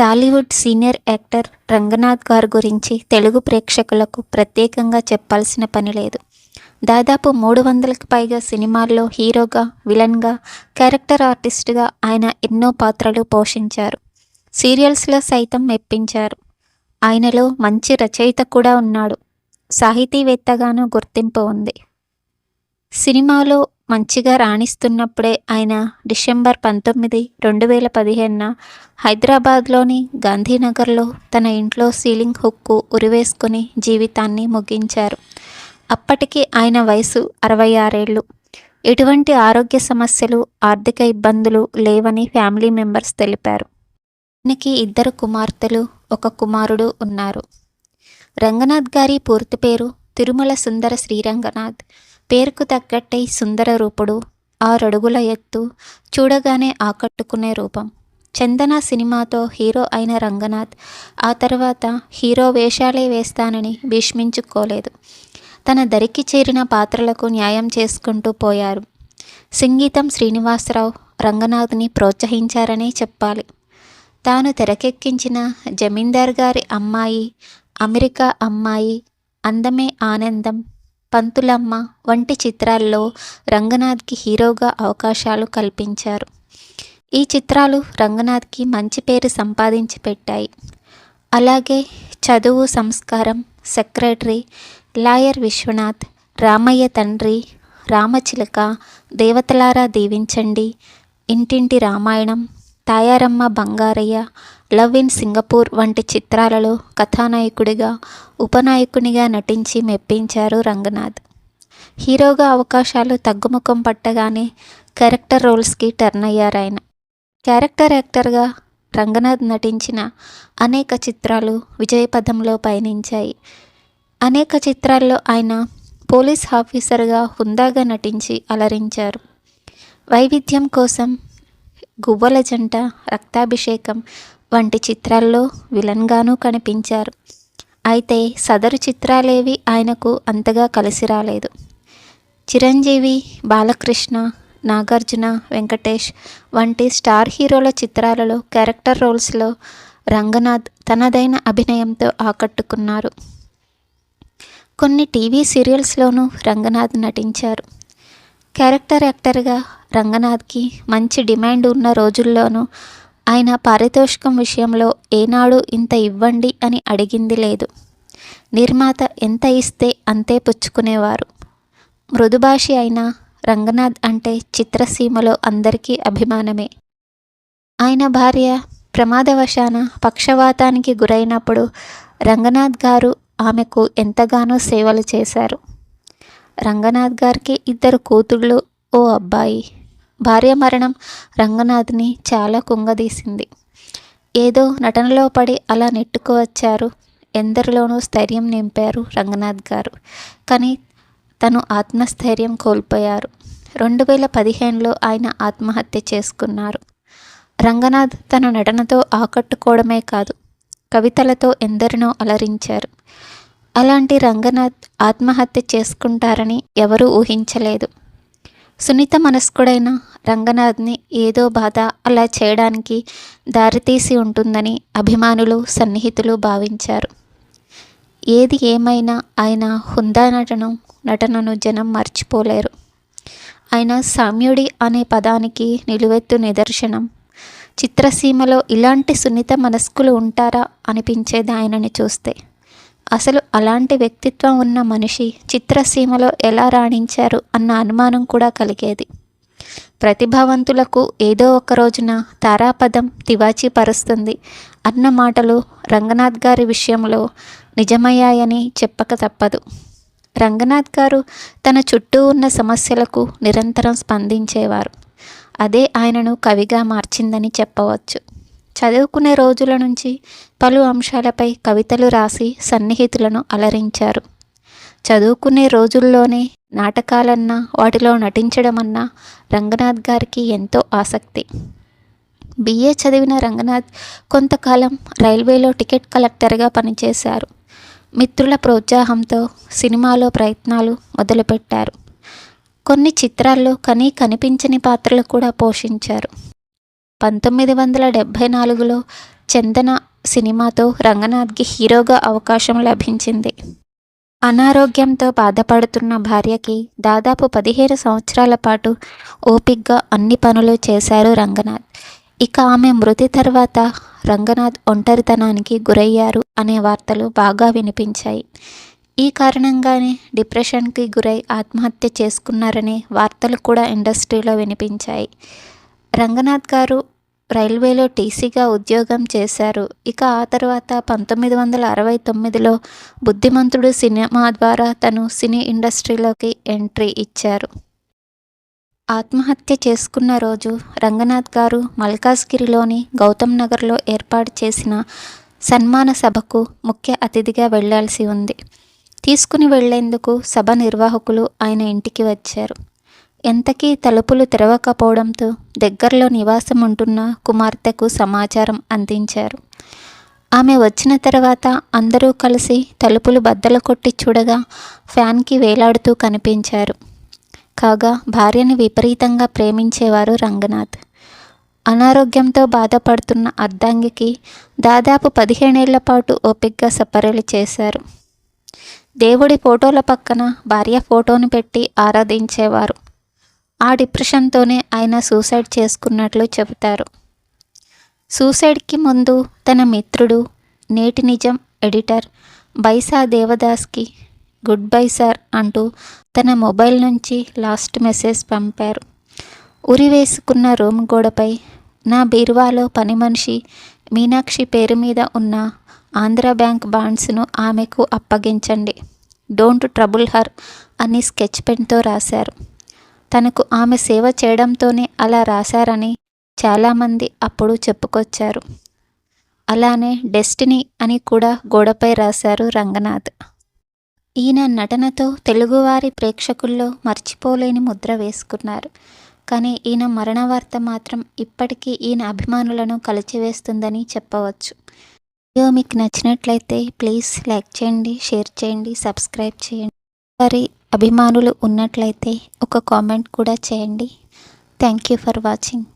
Tollywood senior actor Ranganath గారు గురించి తెలుగు ప్రేక్షకులకు ప్రత్యేకంగా చెప్పాల్సిన పని లేదు. దాదాపు మూడు వందలకు పైగా సినిమాల్లో హీరోగా విలన్గా క్యారెక్టర్ ఆర్టిస్ట్గా ఆయన ఎన్నో పాత్రలు పోషించారు. సీరియల్స్లో సైతం మెప్పించారు. ఆయనలో మంచి రచయిత కూడా ఉన్నాడు. సాహితీవేత్తగానూ గుర్తింపు ఉంది. సినిమాలో మంచిగా రాణిస్తున్నప్పుడే ఆయన డిసెంబర్ పంతొమ్మిది రెండు వేల పదిహేనున హైదరాబాద్లోని గాంధీనగర్లో తన ఇంట్లో సీలింగ్ హుక్కు ఉరివేసుకుని జీవితాన్ని ముగించారు. అప్పటికి ఆయన వయసు అరవై ఆరేళ్ళు ఎటువంటి ఆరోగ్య సమస్యలు ఆర్థిక ఇబ్బందులు లేవని ఫ్యామిలీ మెంబర్స్ తెలిపారు. ఆయనకి ఇద్దరు కుమార్తెలు ఒక కుమారుడు ఉన్నారు. రంగనాథ్ గారి పూర్తి పేరు తిరుమల సుందర శ్రీరంగనాథ్. పేరుకు తగ్గట్టై సుందర రూపుడు ఆరడుగుల ఎత్తు చూడగానే ఆకట్టుకునే రూపం. చందన సినిమాతో హీరో అయిన రంగనాథ్ ఆ తర్వాత హీరో వేషాలే వేస్తానని భీష్మించుకోలేదు. తన దరికి చేరిన పాత్రలకు న్యాయం చేసుకుంటూ పోయారు. సంగీతం శ్రీనివాసరావు రంగనాథ్ని ప్రోత్సహించారనే చెప్పాలి. తాను తెరకెక్కించిన జమీందార్ గారి అమ్మాయి అమెరికా అమ్మాయి అందమే ఆనందం. పంతులమ్మ వంటి చిత్రాల్లో రంగనాథ్కి హీరోగా అవకాశాలు కల్పించారు. ఈ చిత్రాలు రంగనాథ్కి మంచి పేరు సంపాదించి పెట్టాయి. అలాగే చదువు సంస్కారం సెక్రటరీ లాయర్ విశ్వనాథ్ రామయ్య తండ్రి Ramachilaka Devathalara Deevinchandi Intinti Ramayanam Tayaramma Bangarayya love in Singapore వంటి చిత్రాలలో కథానాయకుడిగా ఉపనాయకునిగా నటించి మెప్పించారు రంగనాథ్. హీరోగా అవకాశాలు తగ్గుముఖం పట్టగానే క్యారెక్టర్ రోల్స్కి టర్న్ అయ్యారు ఆయన. క్యారెక్టర్ యాక్టర్గా రంగనాథ్ నటించిన అనేక చిత్రాలు విజయపథంలో పయనించాయి. అనేక చిత్రాల్లో ఆయన పోలీస్ ఆఫీసర్గా హుందాగా నటించి అలరించారు. వైవిధ్యం కోసం గువ్వల జంట రక్తాభిషేకం వంటి చిత్రాల్లో విలన్గానూ కనిపించారు. అయితే సదరు చిత్రాలేవి ఆయనకు అంతగా కలిసి రాలేదు. చిరంజీవి బాలకృష్ణ నాగార్జున వెంకటేష్ వంటి స్టార్ హీరోల చిత్రాలలో క్యారెక్టర్ రోల్స్లో రంగనాథ్ తనదైన అభినయంతో ఆకట్టుకున్నారు. కొన్ని టీవీ సీరియల్స్లోనూ రంగనాథ్ నటించారు. క్యారెక్టర్ యాక్టర్గా రంగనాథ్కి మంచి డిమాండ్ ఉన్న రోజుల్లోనూ ఆయన పారితోషికం విషయంలో ఏనాడు ఇంత ఇవ్వండి అని అడిగింది లేదు. నిర్మాత ఎంత ఇస్తే అంతే పుచ్చుకునేవారు. మృదుభాషి అయిన రంగనాథ్ అంటే చిత్రసీమలో అందరికీ అభిమానమే. ఆయన భార్య ప్రమాదవశాన పక్షవాతానికి గురైనప్పుడు రంగనాథ్ గారు ఆమెకు ఎంతగానో సేవలు చేశారు. రంగనాథ్ గారికి ఇద్దరు కూతుళ్ళు ఓ అబ్బాయి. భార్య మరణం రంగనాథ్ని చాలా కుంగదీసింది. ఏదో నటనలో పడి అలా నెట్టుకు వచ్చారు. ఎందరిలోనూ స్థైర్యం నింపారు రంగనాథ్ గారు. కానీ తను ఆత్మస్థైర్యం కోల్పోయారు. రెండు వేల పదిహేనులో ఆయన ఆత్మహత్య చేసుకున్నారు. రంగనాథ్ తన నటనతో ఆకట్టుకోవడమే కాదు కవితలతో ఎందరినో అలరించారు. అలాంటి రంగనాథ్ ఆత్మహత్య చేసుకుంటారని ఎవరూ ఊహించలేదు. సునీత మనస్కుడైన రంగనాథ్ని ఏదో బాధ అలా చేయడానికి దారితీసి ఉంటుందని అభిమానులు సన్నిహితులు భావించారు. ఏది ఏమైనా ఆయన హుందా నటనం నటనను జనం మర్చిపోలేరు. ఆయన సామ్యుడి అనే పదానికి నిలువెత్తు నిదర్శనం. చిత్రసీమలో ఇలాంటి సున్నిత మనస్కులు ఉంటారా అనిపించేది ఆయనని చూస్తే. అసలు అలాంటి వ్యక్తిత్వం ఉన్న మనిషి చిత్రసీమలో ఎలా రాణించారు అన్న అనుమానం కూడా కలిగేది. ప్రతిభావంతులకు ఏదో ఒక రోజున తారాపదం తివాచీ పరుస్తుంది అన్న మాటలు రంగనాథ్ గారి విషయంలో నిజమయ్యాయని చెప్పక తప్పదు. రంగనాథ్ గారు తన చుట్టూ ఉన్న సమస్యలకు నిరంతరం స్పందించేవారు. అదే ఆయనను కవిగా మార్చిందని చెప్పవచ్చు. చదువుకునే రోజుల నుంచి పలు అంశాలపై కవితలు రాసి సన్నిహితులను అలరించారు. చదువుకునే రోజుల్లోనే నాటకాలన్నా వాటిలో నటించడమన్నా రంగనాథ్ గారికి ఎంతో ఆసక్తి. బిఏ చదివిన రంగనాథ్ కొంతకాలం రైల్వేలో టికెట్ కలెక్టర్గా పనిచేశారు. మిత్రుల ప్రోత్సాహంతో సినిమాలో ప్రయత్నాలు మొదలుపెట్టారు. కొన్ని చిత్రాల్లో కనీ కనిపించని పాత్రలు కూడా పోషించారు. పంతొమ్మిది వందల డెబ్భై నాలుగులో చందన సినిమాతో రంగనాథ్కి హీరోగా అవకాశం లభించింది. అనారోగ్యంతో బాధపడుతున్న భార్యకి దాదాపు పదిహేను సంవత్సరాల పాటు ఓపిగ్గా అన్ని పనులు చేశారు రంగనాథ్. ఇక ఆమె మృతి తర్వాత రంగనాథ్ ఒంటరితనానికి గురయ్యారు అనే వార్తలు బాగా వినిపించాయి. ఈ కారణంగానే డిప్రెషన్కి గురై ఆత్మహత్య చేసుకున్నారనే వార్తలు కూడా ఇండస్ట్రీలో వినిపించాయి. రంగనాథ్ గారు రైల్వేలో టీసీగా ఉద్యోగం చేశారు. ఇక ఆ తర్వాత పంతొమ్మిది వందల అరవై తొమ్మిదిలో బుద్ధిమంతుడు సినిమా ద్వారా తను సినీ ఇండస్ట్రీలోకి ఎంట్రీ ఇచ్చారు. ఆత్మహత్య చేసుకున్న రోజు రంగనాథ్ గారు మల్కాజ్గిరిలోని గౌతమ్ నగర్లో ఏర్పాటు చేసిన సన్మాన సభకు ముఖ్య అతిథిగా వెళ్ళాల్సి ఉంది. తీసుకుని వెళ్ళేందుకు సభ నిర్వాహకులు ఆయన ఇంటికి వచ్చారు. ఎంతకీ తలుపులు తెరవకపోవడంతో దగ్గరలో నివాసం ఉంటున్న కుమార్తెకు సమాచారం అందించారు. ఆమె వచ్చిన తర్వాత అందరూ కలిసి తలుపులు బద్దలు కొట్టి చూడగా ఫ్యాన్కి వేలాడుతూ కనిపించారు. కాగా భార్యని విపరీతంగా ప్రేమించేవారు రంగనాథ్. అనారోగ్యంతో బాధపడుతున్న అర్ధాంగికి దాదాపు పదిహేనేళ్ళ పాటు ఓపిగ్గా సపర్యలు చేశారు. దేవుడి ఫోటోల పక్కన భార్య ఫోటోను పెట్టి ఆరాధించేవారు. ఆ డిప్రెషన్తోనే ఆయన సూసైడ్ చేసుకున్నట్లు చెబుతారు. సూసైడ్కి ముందు తన మిత్రుడు నేటి నిజం ఎడిటర్ బైసా దేవదాస్కి గుడ్ బై సార్ అంటూ తన మొబైల్ నుంచి లాస్ట్ మెసేజ్ పంపారు. ఉరి వేసుకున్న రూమ్ గోడపై నా బీరువాలో పని మనిషి మీనాక్షి పేరు మీద ఉన్న ఆంధ్ర బ్యాంక్ బాండ్స్ను ఆమెకు అప్పగించండి. డోంట్ ట్రబుల్ హర్ అని స్కెచ్ పెన్తో రాశారు. తనకు ఆమె సేవ చేయడంతోనే అలా రాశారని చాలామంది అప్పుడు చెప్పుకొచ్చారు. అలానే డెస్టినీ అని కూడా గోడపై రాశారు రంగనాథ్. ఈయన నటనతో తెలుగువారి ప్రేక్షకుల్లో మర్చిపోలేని ముద్ర వేసుకున్నారు. కానీ ఈయన మరణ వార్త మాత్రం ఇప్పటికీ ఈయన అభిమానులను కలిచివేస్తుందని చెప్పవచ్చు. వీడియో మీకు నచ్చినట్లయితే ప్లీజ్ లైక్ చేయండి షేర్ చేయండి సబ్స్క్రైబ్ చేయండి. మరి అభిమానులు ఉన్నట్లయితే ఒక కామెంట్ కూడా చేయండి. Thank you for watching